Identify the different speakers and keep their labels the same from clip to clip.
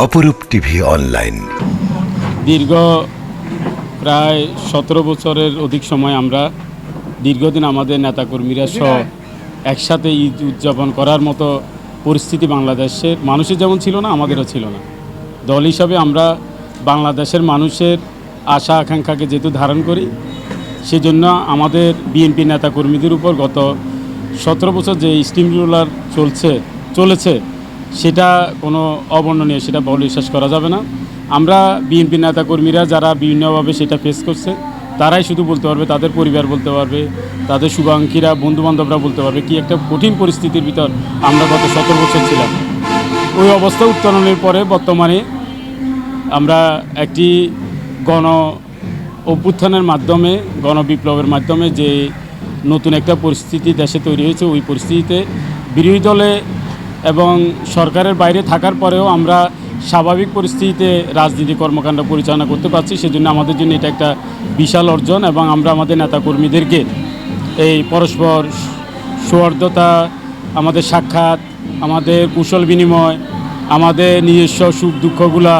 Speaker 1: অপরূপ TV online.
Speaker 2: দীর্ঘ প্রায় সতেরো বছরের অধিক সময় আমরা দীর্ঘদিন আমাদের নেতাকর্মীরা সহ একসাথে ঈদ উদযাপন করার মতো পরিস্থিতি বাংলাদেশের মানুষের যেমন ছিল না, আমাদেরও ছিল না। দল হিসাবে আমরা বাংলাদেশের মানুষের আশা, আকাঙ্ক্ষাকে যেহেতু ধারণ করি, সেজন্য আমাদের বিএনপি নেতাকর্মীদের উপর গত সতেরো বছর যে স্টিম রুলার চলছে, চলেছে সেটা কোনো অবর্ণনীয়, সেটা বলে বিশ্বাস করা যাবে না। আমরা বিএনপি নেতাকর্মীরা যারা বিভিন্নভাবে সেটা ফেস করছে, তারাই শুধু বলতে পারবে, তাদের পরিবার বলতে পারবে, তাদের শুভাঙ্ক্ষীরা বন্ধুবান্ধবরা বলতে পারবে কি একটা কঠিন পরিস্থিতির ভিতর আমরা গত সতেরো বছর ছিলাম। ওই অবস্থা উত্তরণের পরে বর্তমানে আমরা একটি গণ অভ্যুত্থানের মাধ্যমে গণবিপ্লবের মাধ্যমে যে নতুন একটা পরিস্থিতি দেশে তৈরি হয়েছে, ওই পরিস্থিতিতে বিরোধী দলে এবং সরকারের বাইরে থাকার পরেও আমরা স্বাভাবিক পরিস্থিতিতে রাজনীতি কর্মকাণ্ড পরিচালনা করতে পারছি। সেজন্য আমাদের জন্য এটা একটা বিশাল অর্জন এবং আমরা আমাদের নেতাকর্মীদেরকে এই পরস্পর সৌহার্দ্যতা আমাদের সাক্ষাৎ, আমাদের কুশল বিনিময়, আমাদের নিজস্ব সুখ দুঃখগুলা,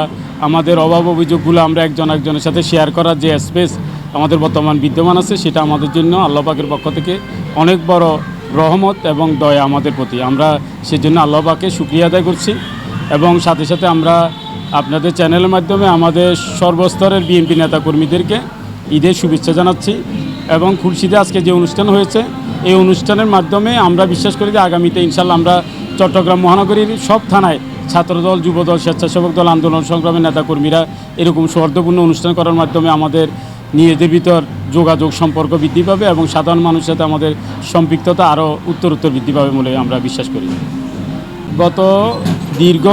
Speaker 2: আমাদের অভাব অভিযোগগুলো আমরা একজন একজনের সাথে শেয়ার করার যে স্পেস আমাদের বর্তমান বিদ্যমান আছে, সেটা আমাদের জন্য আল্লাহ পাকের পক্ষ থেকে অনেক বড় রহমত এবং দয়া আমাদের প্রতি। আমরা সেজন্য আল্লাহ পাকে সুক্রিয়া আদায় করছি এবং সাথে সাথে আমরা আপনাদের চ্যানেলের মাধ্যমে আমাদের সর্বস্তরের বিএনপি নেতাকর্মীদেরকে ঈদের শুভেচ্ছা জানাচ্ছি এবং খুলশিতে আজকে যে অনুষ্ঠান হয়েছে, এই অনুষ্ঠানের মাধ্যমে আমরা বিশ্বাস করি যে আগামীতে ইনশাল্লাহ আমরা চট্টগ্রাম মহানগরীর সব থানায় ছাত্রদল, যুবদল, স্বেচ্ছাসেবক দল, আন্দোলন সংগ্রামের নেতাকর্মীরা এরকম সৌহার্দ্যপূর্ণ অনুষ্ঠান করার মাধ্যমে আমাদের নিজেদের ভিতর যোগাযোগ সম্পর্ক বৃদ্ধি পাবে এবং সাধারণ মানুষের সাথে আমাদের সম্পৃক্ততা আরও উত্তরোত্তর বৃদ্ধি পাবে বলে আমরা বিশ্বাস করি। গত দীর্ঘ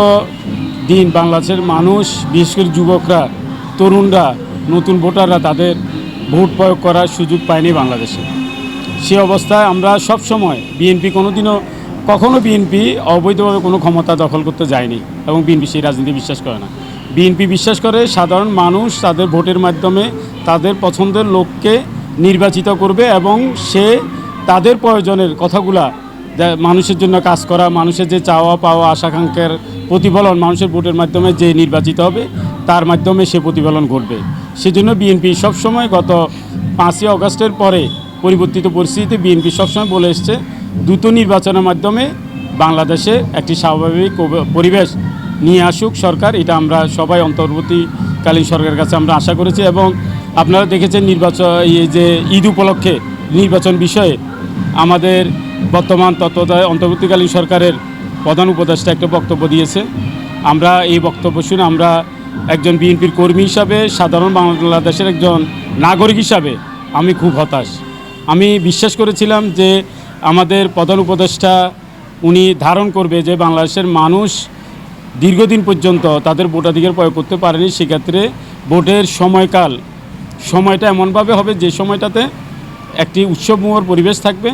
Speaker 2: দিন বাংলাদেশের মানুষ, বিশেষ করে যুবকরা, তরুণরা, নতুন ভোটাররা তাদের ভোট প্রয়োগ করার সুযোগ পায়নি বাংলাদেশে। সে অবস্থায় আমরা সব সময় বিএনপি কোনোদিনও, কখনো বিএনপি অবৈধভাবে কোনো ক্ষমতা দখল করতে যায়নি এবং বিএনপি সেই রাজনীতি বিশ্বাস করে না। বিএনপি বিশ্বাস করে সাধারণ মানুষ তাদের ভোটের মাধ্যমে তাদের পছন্দের লোককে নির্বাচিত করবে এবং সে তাদের প্রয়োজনের কথাগুলা মানুষের জন্য কাজ করা, মানুষের যে চাওয়া পাওয়া, আশাকাঙ্ক্ষার প্রতিফলন মানুষের ভোটের মাধ্যমে যে নির্বাচিত হবে, তার মাধ্যমে সে প্রতিফলন ঘটবে। সেজন্য বিএনপি সবসময় গত পাঁচই অগস্টের পরে পরিবর্তিত পরিস্থিতিতে বিএনপি সবসময় বলে এসছে, দ্রুত নির্বাচনের মাধ্যমে বাংলাদেশে একটি স্বাভাবিক পরিবেশ নিয়ে আসুক সরকার। এটা আমরা সবাই অন্তর্বর্তীকালীন সরকারের কাছে আমরা আশা করেছি এবং আপনারা দেখেছেন নির্বাচন, এই যে ঈদ উপলক্ষে নির্বাচন বিষয়ে আমাদের বর্তমান তত্ত্বাবধায়ক, অন্তর্বর্তীকালীন সরকারের প্রধান উপদেষ্টা একটা বক্তব্য দিয়েছে। আমরা এই বক্তব্য শুনে আমরা একজন বিএনপির কর্মী হিসাবে, সাধারণ বাংলাদেশের একজন নাগরিক হিসাবে আমি খুব হতাশ। আমি বিশ্বাস করেছিলাম যে আমাদের প্রধান উপদেষ্টা উনি ধারণ করবে যে বাংলাদেশের মানুষ দীর্ঘদিন পর্যন্ত তাদের ভোটাধিকার প্রয়োগ করতে পারেনি। সেক্ষেত্রে ভোটের সময়কাল সময়টা এমনভাবে হবে যে সময়টাতে একটি উৎসবমুখর পরিবেশ থাকবে।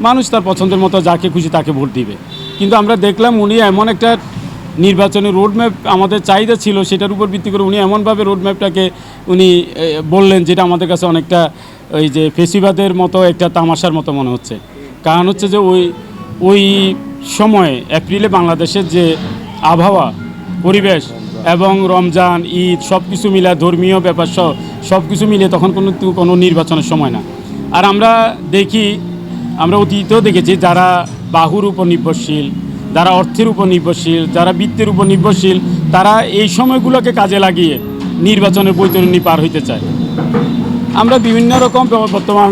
Speaker 2: মানুষ তার পছন্দের মতো যাকে খুশি তাকে ভোট দিবে। কিন্তু আমরা দেখলাম উনি এমন একটা নির্বাচনী রোডম্যাপ আমাদের চাহিদা ছিল, সেটার উপর ভিত্তি করে উনি এমনভাবে রোডম্যাপটাকে উনি বললেন যেটা আমাদের কাছে অনেকটা ওই যে ফেসিবাদের মতো একটা তামাশার মতো মনে হচ্ছে। কারণ হচ্ছে যে ওই ওই সময়ে এপ্রিলে বাংলাদেশের যে আবহাওয়া, পরিবেশ এবং রমজান, ঈদ সব কিছু মিলে, ধর্মীয় ব্যাপার সহ সব কিছু মিলে তখন কোনো কোনো নির্বাচনের সময় না। আর আমরা দেখি, আমরা অতীতেও দেখেছি যারা বাহুর উপর নির্ভরশীল, যারা অর্থের উপর নির্ভরশীল, যারা বৃত্তের উপর নির্ভরশীল, তারা এই সময়গুলোকে কাজে লাগিয়ে নির্বাচনের বৈতরণী পার হইতে চায়। আমরা বিভিন্ন রকম বর্তমান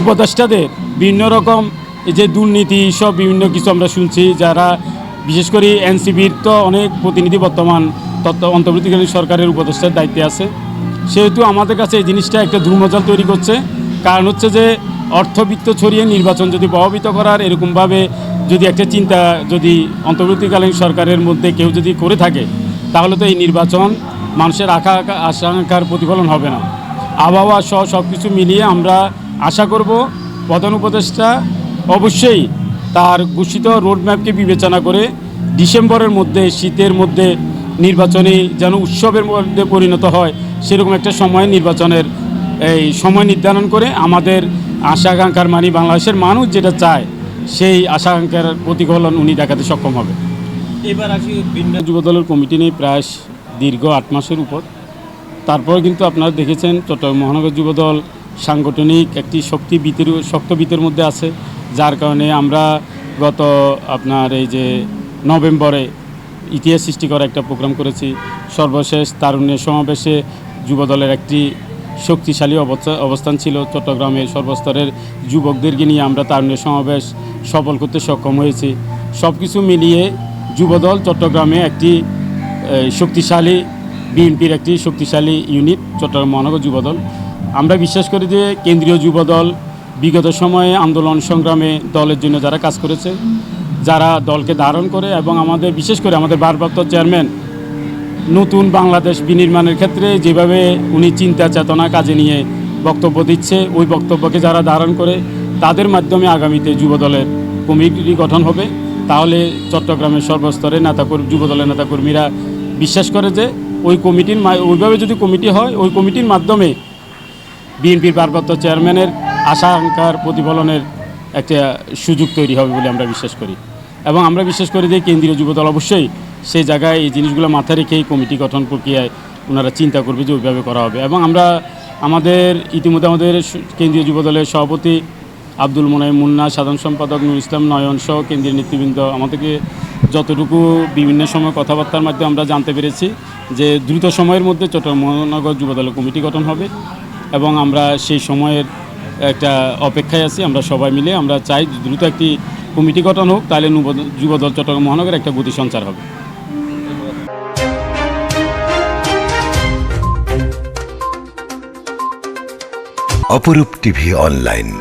Speaker 2: উপদেষ্টাদের বিভিন্ন রকম যে দুর্নীতি সব বিভিন্ন কিছু আমরা শুনছি, যারা বিশেষ করে এনসিবির তো অনেক প্রতিনিধি বর্তমান তত্ত্ব অন্তর্বর্তীকালীন সরকারের উপদেষ্টার দায়িত্বে আছে। সেহেতু আমাদের কাছে এই জিনিসটা একটা ধূমজাল তৈরি করছে। কারণ হচ্ছে যে অর্থবিত্ত ছড়িয়ে নির্বাচন যদি প্রভাবিত করার, এরকমভাবে যদি একটা চিন্তা যদি অন্তর্বর্তীকালীন সরকারের মধ্যে কেউ যদি করে থাকে, তাহলে তো এই নির্বাচন মানুষের আশা আশাঙ্কার প্রতিফলন হবে না। আবহাওয়া সহ সব কিছু মিলিয়ে আমরা আশা করব প্রধান উপদেষ্টা অবশ্যই তার ঘোষিত রোডম্যাপকে বিবেচনা করে ডিসেম্বরের মধ্যে শীতের মধ্যে নির্বাচনী যেন উৎসবের মধ্যে পরিণত হয় সেরকম একটা সময় নির্বাচনের এই সময় নির্ধারণ করে আমাদের আশা আকাঙ্ক্ষার মানি বাংলাদেশের মানুষ যেটা চায় সেই আশা আকাঙ্ক্ষার প্রতিফলন উনি দেখাতে সক্ষম হবে।
Speaker 3: এবার আসি ভিন্ন
Speaker 2: যুবদলের কমিটি নিয়ে প্রায় দীর্ঘ আট মাসের উপর। তারপর কিন্তু আপনারা দেখেছেন চট্টগ্রাম মহানগর যুবদল সাংগঠনিক একটি শক্তি বিতের শক্ত বিতের মধ্যে আছে। যার কারণে আমরা গত আপনার এই যে নভেম্বরে ইতিহাস সৃষ্টি করা একটা প্রোগ্রাম করেছি। সর্বশেষ তারুণ্যের সমাবেশে যুবদলের একটি শক্তিশালী অবস্থা, অবস্থান ছিল। চট্টগ্রামের সর্বস্তরের যুবকদেরকে নিয়ে আমরা তারুণ্যের সমাবেশ সফল করতে সক্ষম হয়েছি। সব কিছু মিলিয়ে যুবদল চট্টগ্রামে একটি শক্তিশালী, বিএনপির একটি শক্তিশালী ইউনিট, চট্টগ্রাম মহানগর যুবদল। আমরা বিশ্বাস করি যে কেন্দ্রীয় যুবদল বিগত সময়ে আন্দোলন সংগ্রামে দলের জন্য যারা কাজ করেছে, যারা দলকে ধারণ করে এবং আমাদের, বিশেষ করে আমাদের ভারপ্রাপ্ত চেয়ারম্যান নতুন বাংলাদেশ বিনির্মাণের ক্ষেত্রে যেভাবে উনি চিন্তা চেতনা কাজে নিয়ে বক্তব্য দিচ্ছে, ওই বক্তব্যকে যারা ধারণ করে, তাদের মাধ্যমে আগামীতে যুবদলের কমিটি গঠন হবে। তাহলে চট্টগ্রামের সর্বস্তরে নেতাকর্মী যুবদলের নেতাকর্মীরা বিশ্বাস করে যে ওই কমিটির ওইভাবে যদি কমিটি হয়, ওই কমিটির মাধ্যমে বিএনপির ভারপ্রাপ্ত চেয়ারম্যানের আশা আকাঙ্ক্ষার প্রতিফলনের একটা সুযোগ তৈরি হবে বলে আমরা বিশ্বাস করি। এবং আমরা বিশ্বাস করি যে কেন্দ্রীয় যুবদল অবশ্যই সেই জায়গায় এই জিনিসগুলো মাথায় রেখেই কমিটি গঠন প্রক্রিয়ায় ওনারা চিন্তা করবে যে ওইভাবে করা হবে। এবং আমরা আমাদের ইতিমধ্যে আমাদের কেন্দ্রীয় যুবদলের সভাপতি আব্দুল মোনাই মুন্না, সাধারণ সম্পাদক নুর ইসলাম নয়ন সহ কেন্দ্রীয় নেতৃবৃন্দ, আমাদেরকে যতটুকু বিভিন্ন সময় কথাবার্তার মাধ্যমে আমরা জানতে পেরেছি যে দ্রুত সময়ের মধ্যে চট্টগ্রাম মহানগর যুবদলের কমিটি গঠন হবে এবং আমরা সেই সময়ের একটা অপেক্ষায় আছি, আমরা সবাই মিলে। আমরা চাই দ্রুত একটি কমিটি গঠন হোক, তাহলে যুব যুবদল চট্টগ্রাম মহানগর একটা গতি সঞ্চার হবে।
Speaker 1: অপরূপ টিভি অনলাইন।